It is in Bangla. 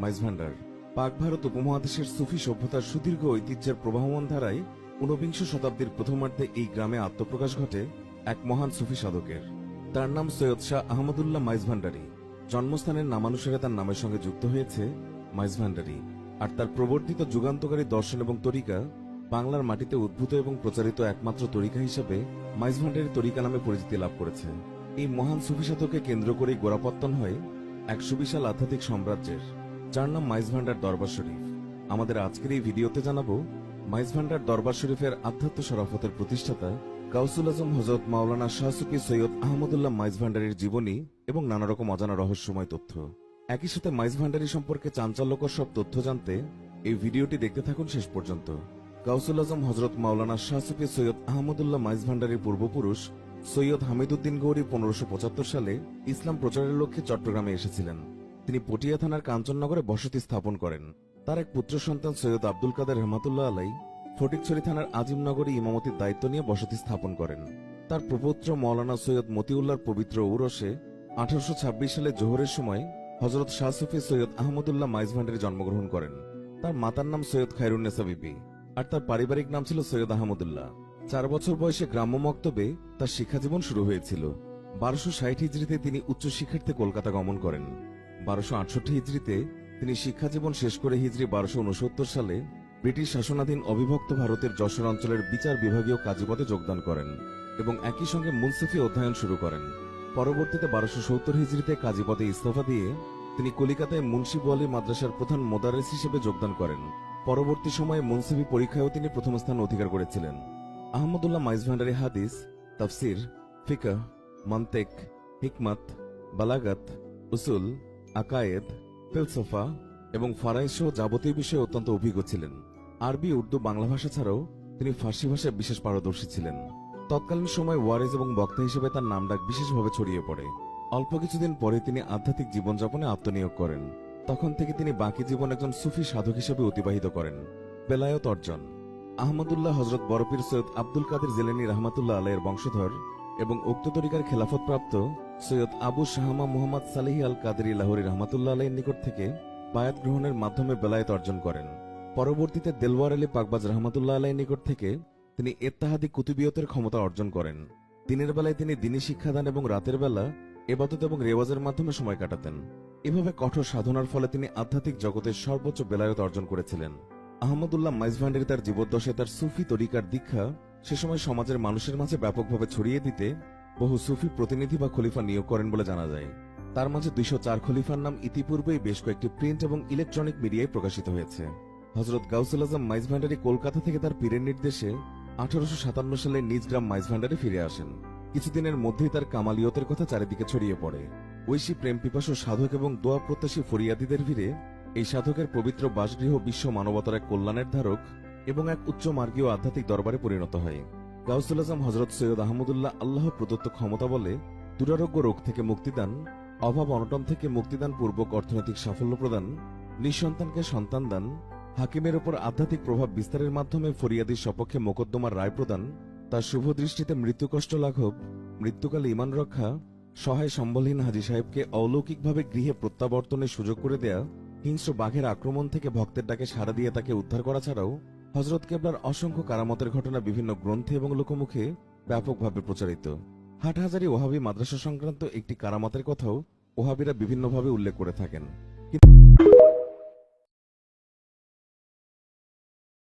মাইজ ভান্ডার। পাক ভারত উপমহাদেশের সুফি সভ্যতার সুদীর্ঘ ঐতিহ্যের প্রবাহমান ধারায় ঊনবিংশ শতাব্দীর প্রথমার্ধে এই গ্রামে আত্মপ্রকাশ ঘটে এক মহান সুফি সাধকের। তার নাম সৈয়দ শাহ আহমদুল্লাহ মাইজ ভান্ডারী। জন্মস্থানের নামানুসারে তার নামের সঙ্গে যুক্ত হয়েছে মাইজ ভান্ডারী। আর তার প্রবর্তিত যুগান্তকারী দর্শন এবং তরিকা বাংলার মাটিতে উদ্ভূত এবং প্রচারিত একমাত্র তরিকা হিসাবে মাইজ ভান্ডারী তরিকা নামে পরিচিতি লাভ করেছে। এই মহান সুফি সাধককে কেন্দ্র করেই গোড়াপত্তন হয় এক সুবিশাল আধ্যাত্মিক সাম্রাজ্যের। যার নাম মাইজ ভান্ডার দরবার শরীফ। আমাদের আজকের এই ভিডিওতে জানাব, মাইজ ভান্ডার দরবার শরীফের আধ্যাত্ম শরাফতের প্রতিষ্ঠাতা কাউসুল আজম হজরত মাওলানা শাহসুফি সৈয়দ আহমদুল্লাহ মাইজ ভান্ডারের জীবনী এবং নানা রকম অজানা রহস্যময় তথ্য। একই সাথে মাইজ ভান্ডারি সম্পর্কে চাঞ্চল্যকর সব তথ্য জানতে এই ভিডিওটি দেখতে থাকুন শেষ পর্যন্ত। কাউসুল আজম হজরত মাওলানা শাহসুফি সৈয়দ আহমদুল্লাহ মাইজ ভান্ডারির পূর্বপুরুষ সৈয়দ হামিদুদ্দিন গৌরী পনেরোশো সালে ইসলাম প্রচারের লক্ষ্যে চট্টগ্রামে এসেছিলেন। তিনি পটিয়া থানার কাঞ্চননগরে বসতি স্থাপন করেন। তার এক পুত্র সন্তান সৈয়দ আব্দুল কাদের রহমাতুল্লাহ আলাই ফটিকছড়ি থানার আজিমনগরে ইমামতির দায়িত্ব নিয়ে বসতি স্থাপন করেন। তার প্রপৌত্র মৌলানা সৈয়দ মতিউল্লাহর পবিত্র ঔরসে আঠারোশো ছাব্বিশ সালে জোহরের সময় হজরত শাহ সুফি সৈয়দ আহমদুল্লাহ মাইজ ভান্ডারে জন্মগ্রহণ করেন। তার মাতার নাম সৈয়দ খায়রুন্নেসা বিবি, আর তার পারিবারিক নাম ছিল সৈয়দ আহমদুল্লাহ। চার বছর বয়সে গ্রাম্য মক্তবে তার শিক্ষাজীবন শুরু হয়েছিল। বারোশো ষাট হিজড়িতে তিনি উচ্চশিক্ষার্থে কলকাতা গমন করেন। বারোশো আটষট্টি হিজড়িতে তিনি শিক্ষাজীবন শেষ করে হিজড়ি বারোশো উনসত্তর সালে ব্রিটিশ শাসনাধীন অবিভক্ত ভারতের যশোর অঞ্চলের বিচার বিভাগীয় কাজীপদে যোগদান করেন এবং একই সঙ্গে মুনসিফি অধ্যয়ন শুরু করেন। পরবর্তীতে বারোশো সত্তর হিজড়িতে কাজীপদে ইস্তফা দিয়ে তিনি কলিকাতায় মুন্সিব আলী মাদ্রাসার প্রধান মোদারেস হিসেবে যোগদান করেন। পরবর্তী সময়ে মুনসিফি পরীক্ষায়ও তিনি প্রথম স্থান অধিকার করেছিলেন। আহমদুল্লাহ মাইজ ভান্ডারি হাদিস, তাফসির ফিকা মন্তেক, হিকমত, বালাগাত, উসুল আকায়েদ, ফিলসফা এবং ফারাই সহ যাবতীয় বিষয়ে অত্যন্ত অভিজ্ঞ ছিলেন। আরবি, উর্দু, বাংলা ভাষা ছাড়াও তিনি ফার্সি ভাষায় বিশেষ পারদর্শী ছিলেন। তৎকালীন সময় ওয়ারেজ এবং বক্তা হিসেবে তার নামডাক বিশেষভাবে ছড়িয়ে পড়ে। অল্প কিছুদিন পরে তিনি আধ্যাত্মিক জীবনযাপনে আত্মনিয়োগ করেন। তখন থেকে তিনি বাকি জীবন একজন সুফি সাধক হিসেবে অতিবাহিত করেন। বেলায়ত অর্জন। আহমদুল্লাহ হজরত বরপীর সৈয়দ আব্দুল কাদের জেলেনি রহমাতুল্লাহ আলাইয়ের বংশধর এবং উক্ত তরিকার খেলাফতপ্রাপ্ত সৈয়দ আবু শাহমা মুহাম্মদ সালিহি আল কাদেরি লাহোরি রহমাতুল্লাহ আলাইয়ের নিকট থেকে বায়াত গ্রহণের মাধ্যমে বেলায়েত অর্জন করেন। পরবর্তীতে দেলওয়ার আলী পাকবাজ রহমাতুল্লাহ আলাইয়ের নিকট থেকে তিনি এত্তাহাদি কুতুবিয়তের ক্ষমতা অর্জন করেন। দিনের বেলায় তিনি দিনী শিক্ষাদান এবং রাতের বেলা এবাদত এবং রেওয়াজের মাধ্যমে সময় কাটাতেন। এভাবে কঠোর সাধনার ফলে তিনি আধ্যাত্মিক জগতের সর্বোচ্চ বেলায়ত অর্জন করেছিলেন। আহমদুল্লাহ মাইজভান্ডারি তার জীবদ্দশায় তার সুফি তরিকার দীক্ষা সে সময় সমাজের মানুষের মাঝে ব্যাপকভাবে ছড়িয়ে দিতে বহু সুফি প্রতিনিধি বা খলিফা নিয়োগ করেন বলে জানা যায়। তার মাঝে দুইশো চার খলিফার নাম ইতিপূর্বেই বেশ কয়েকটি প্রিন্ট এবং ইলেকট্রনিক মিডিয়ায় প্রকাশিত হয়েছে। হজরত গাউসুল আজম মাইজ ভান্ডারি কলকাতা থেকে তার পীরের নির্দেশে আঠারোশো সাতান্ন সালে নিজ গ্রাম মাইজ ভান্ডারে ফিরে আসেন। কিছুদিনের মধ্যেই তার কামালিয়তের কথা চারিদিকে ছড়িয়ে পড়ে। ঐশী প্রেম পিপাসু সাধক এবং দোয়া প্রত্যাশী ফরিয়াদিদের ভিড়ে এই সাধকের পবিত্র বাসগৃহ বিশ্ব মানবতার এক কল্যাণের ধারক এবং এক উচ্চ মার্গীয় আধ্যাত্মিক দরবারে পরিণত হয়। গাউসুল আজম হজরত সৈয়দ আহমদুল্লাহ আল্লাহ প্রদত্ত ক্ষমতা বলে দুরারোগ্য রোগ থেকে মুক্তিদান অভাব অনটন থেকে মুক্তিদান পূর্বক অর্থনৈতিক সাফল্য প্রদান, নিঃসন্তানকে সন্তান দান, হাকিমের ওপর আধ্যাত্মিক প্রভাব বিস্তারের মাধ্যমে ফরিয়াদির সপক্ষে মোকদ্দমার রায় প্রদান, তার শুভ দৃষ্টিতে মৃত্যুকষ্ট লাঘব, মৃত্যুকালে ইমান রক্ষা, সহায় সম্বলহীন হাজি সাহেবকে অলৌকিকভাবে গৃহে প্রত্যাবর্তনের সুযোগ করে দেয়া, হিংস্র বাঘের আক্রমণ থেকে ভক্তের ডাকে সাড়া দিয়ে তাকে উদ্ধার করা ছাড়াও হজরত কেবলার অসংখ্য কারামতের ঘটনা বিভিন্ন গ্রন্থে এবং লোকমুখে ব্যাপকভাবে প্রচারিত। হাটহাজারি ওহাবি মাদ্রাসা সংক্রান্ত একটি কারামতের কথাও ওহাবিরা বিভিন্নভাবে উল্লেখ করে থাকেন।